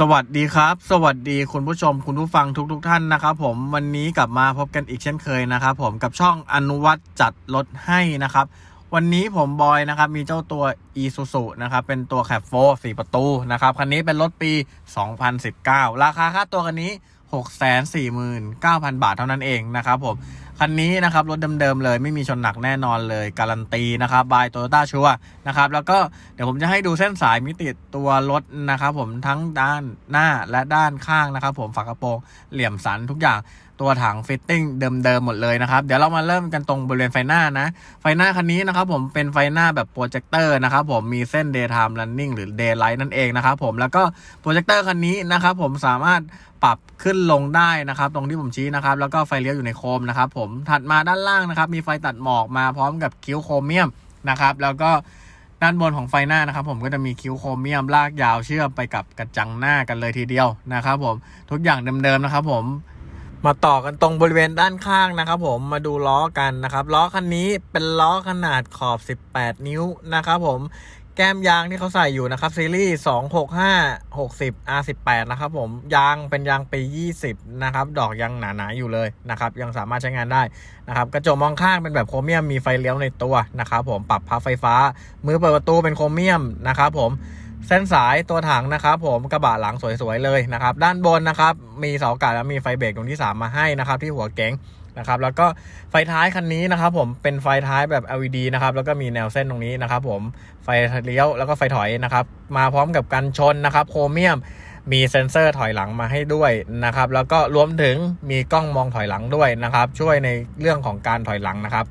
สวัสดีครับ สวัสดีคุณผู้ชมคุณผู้ฟังทุกๆทท่านนะครับผมวันนี้กลับมาพบกันอีกเช่นเคยนะครับผมกับช่องอนุวัตจัดรถให้นะครับ วันนี้ผมบอยนะครับมีเจ้าตัว e s u s u นะครับเป็นตัวแคปโฟ4ประตูนะครับคันนี้เป็นรถปี 2019 ราคาค่าตัวคันนี้ 649,000 บาทเท่านั้นเองนะครับผม คันนี้นะครับรถเดิมๆเลยไม่มีชนหนักแน่นอนเลย การันตีนะครับบายโตโยต้าชัวนะครับแล้วก็เดี๋ยวผมจะให้ดูเส้นสายมิติตัวรถนะครับผมทั้งด้านหน้าและด้านข้างนะครับผมฝากระโปรงเหลี่ยมสันทุกอย่าง ตัวถังฟิตติ้งเดิมๆหมดเลยนะครับ เดี๋ยวเรามาเริ่มกันตรงบริเวณไฟหน้านะ ไฟหน้าคันนี้นะครับผมเป็นไฟหน้าแบบโปรเจคเตอร์นะครับผมมีเส้น daytime running หรือ daylight นั่นเองนะครับผมแล้วก็โปรเจคเตอร์คันนี้นะครับผมสามารถปรับขึ้นลงได้นะครับ ตรงที่ผมชี้นะครับ แล้วก็ไฟเลี้ยวอยู่ในโคมนะครับผมถัดมาด้านล่างนะครับ มีไฟตัดหมอกมาพร้อมกับคิ้วโครเมียมนะครับแล้วก็ด้านบนของไฟหน้านะครับผมก็จะมีคิ้วโครเมียมลากยาวเชื่อมไปกับกระจังหน้ากันเลยทีเดียวนะครับผมทุกอย่างเดิมๆนะครับผม มาต่อกันตรงบริเวณด้านข้างนะครับ ผมมาดูล้อกันนะครับล้อคันนี้เป็นล้อขนาดขอบ 18 นิ้วนะครับ ผมแก้มยางที่เขาใส่อยู่นะครับซีรีส์265 60 R18 นะครับผมยางเป็นยางปี 20 นะครับ ดอกยังหนาๆอยู่เลยนะครับ ยังสามารถใช้งานได้นะครับกระจกมองข้างเป็นแบบโครเมียมมีไฟเลี้ยวในตัวนะครับผมปรับพับไฟฟ้า มือเปิดประตูเป็นโครเมียมนะครับผม เส้นสายตัวถังนะครับผมกระบะหลังสวยๆเลยนะครับด้านบนนะครับมีเสาอากาศและมีไฟเบรกตรงที่ 3 มาให้นะครับที่หัวเก๋งนะครับแล้วก็ไฟท้ายคันนี้นะครับผมเป็นไฟท้ายแบบ LED นะครับแล้วก็มีแนวเส้นตรงนี้นะครับผมไฟเลี้ยวแล้วก็ไฟถอยนะครับมาพร้อมกับกันชนนะครับโครเมียมมีเซ็นเซอร์ถอยหลังมาให้ด้วยนะครับแล้วก็รวมถึงมีกล้องมองถอยหลังด้วยนะครับช่วยในเรื่องของการถอยหลังนะครับ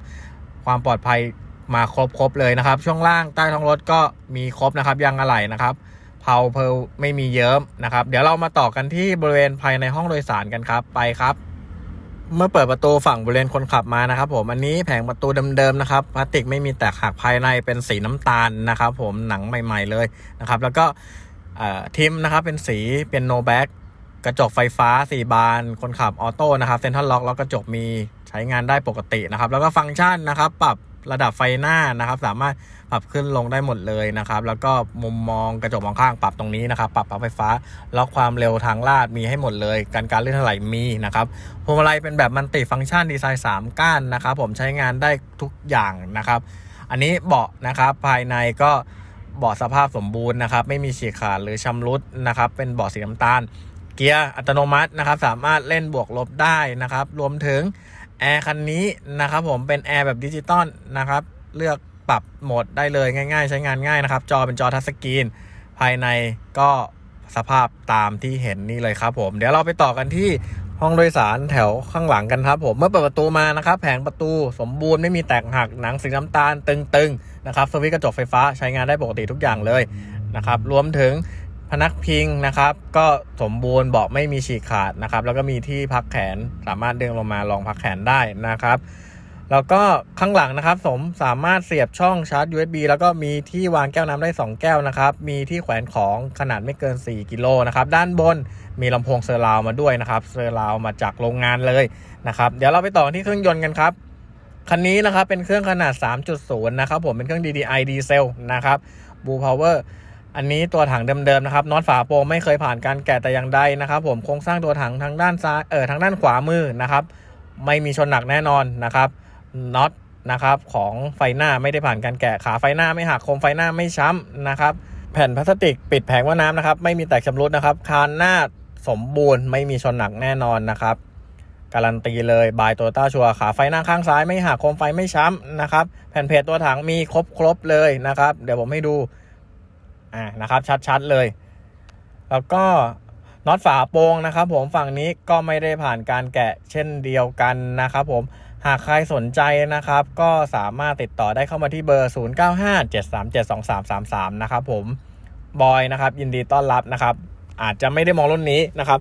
ความปลอดภัย มาครบครบเลยนะครับ ช่วงล่างใต้ท้องรถก็มีครบนะครับยางอะไหล่นะครับเพาเพลไม่มีเยิ้มนะครับ เดี๋ยวเรามาต่อกันที่บริเวณภายในห้องโดยสารกันครับไปครับ เมื่อเปิดประตูฝั่งบริเวณคนขับมานะครับ ผมอันนี้แผงประตูเดิมๆนะครับพลาสติกไม่มีแตกหักภายในเป็นสีน้ำตาลนะครับ ผมหนังใหม่ ๆเลยนะครับ แล้วก็ทิมนะครับเป็นสีเป็นโนแบ็กกระจกไฟฟ้า 4 บาน คนขับออโต้นะครับเซ็นทรัลล็อกแล้วกระจกมีใช้งานได้ปกตินะครับ แล้วก็ฟังก์ชันนะครับ ปรับ ระดับไฟหน้านะครับ สามารถปรับขึ้นลงได้หมดเลยนะครับ แล้วก็มุมมองกระจกมองข้างปรับตรงนี้นะครับ ปรับปรับไฟฟ้า ล็อกความเร็วทางลาดมีให้หมดเลย การการเลื่อนถลายมีนะครับพวงมาลัยเป็นแบบมันติฟังก์ชันดีไซน์ 3 ก้านนะครับ ผมใช้งานได้ทุกอย่างนะครับ อันนี้เบาะนะครับภายในก็เบาะสภาพสมบูรณ์นะครับไม่มีฉีกขาดหรือชำรุดนะครับ เป็นเบาะสีน้ำตาลเกียร์อัตโนมัตินะครับ สามารถเล่นบวกลบได้นะครับ รวมถึง แอร์คันนี้นะครับผมเป็นแอร์แบบดิจิตอลนะครับ เลือกปรับโหมดได้เลยง่ายๆ ใช้งานง่ายนะครับ จอเป็นจอทัชสกรีน ภายในก็สภาพตามที่เห็นนี่เลยครับผมเดี๋ยวเราไปต่อกันที่ห้องโดยสารแถวข้างหลังกันครับผมเมื่อเปิดประตูมานะครับ แผงประตูสมบูรณ์ไม่มีแตกหักหนังสีน้ำตาลตึงๆนะครับสวิตช์กระจกไฟฟ้าใช้งานได้ปกติทุกอย่างเลยนะครับรวมถึง พนักพิงนะครับ ก็สมบูรณ์เบาะไม่มีฉีกขาดนะครับ แล้วก็มีที่พักแขนสามารถดึงลงมารองพักแขนได้นะครับ แล้วก็ข้างหลังนะครับ ผมสามารถเสียบช่องชาร์จ USB แล้วก็มีที่วางแก้วน้ำได้ 2 แก้วนะครับ มีที่แขวนของขนาดไม่เกิน 4 กิโลนะครับ ด้านบนมีลำโพงเซอร์ราวมาด้วยนะครับ เซอร์ราวมาจากโรงงานเลยนะครับ เดี๋ยวเราไปต่อที่เครื่องยนต์กันครับคันนี้นะครับเป็นเครื่องขนาด 3.0 นะครับผมเป็นเครื่อง DDI ดีเซลนะครับ Blue Power อั อันนี้ตัวถังเดิมๆนะครับน็อตฝาโปรงไม่เคยผ่านการแกะแต่อย่างใดนะครับ ผมโครงสร้างตัวถังทางด้านซ้ายเออทางด้านขวามือนะครับ ไม่มีชนหนักแน่นอนนะครับน็อตนะครับของไฟหน้าไม่ได้ผ่านการแกะขาไฟหน้าไม่หักโคมไฟหน้าไม่ช้ำนะครับ แผ่นพลาสติกปิดแผงว่าน้ำนะครับ ไม่มีแตกชำรุดนะครับ คานหน้าสมบูรณ์ไม่มีชนหนักแน่นอนนะครับการันตีเลยบายโตต้าชัวขาไฟหน้าข้างซ้ายไม่หักโคมไฟไม่ช้ำนะครับ แผ่นเพจตัวถังมีครบครบๆเลยนะครับ เดี๋ยวผมให้ดู อ่านะครับ ชัดๆเลย แล้วก็น็อตฝาโปรงนะครับ ผมฝั่งนี้ก็ไม่ได้ผ่านการแกะเช่นเดียวกันนะครับผมหากใครสนใจนะครับ ก็สามารถติดต่อได้เข้ามาที่เบอร์ 0957372333 นะครับผมบอยนะครับ ยินดีต้อนรับนะครับ อาจจะไม่ได้มองรุ่นนี้นะครับ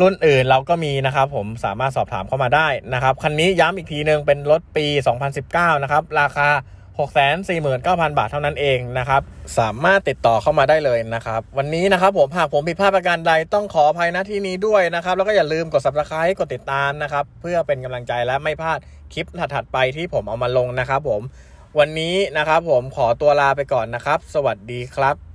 รุ่นอื่นเราก็มีนะครับ ผมสามารถสอบถามเข้ามาได้นะครับ คันนี้ย้ำอีกทีหนึ่งเป็นรถปี 2019 นะครับ ราคา 649,000 บาทเท่านั้นเองนะครับ สามารถติดต่อเข้ามาได้เลยนะครับ วันนี้นะครับผมหากผมผิดพลาดประการใดต้องขออภัยณที่นี้ด้วยนะครับ แล้วก็อย่าลืมกด subscribe กดติดตามนะครับ เพื่อเป็นกำลังใจและไม่พลาดคลิปถัดๆไปที่ผมเอามาลงนะครับผม วันนี้นะครับผมขอตัวลาไปก่อนนะครับ สวัสดีครับ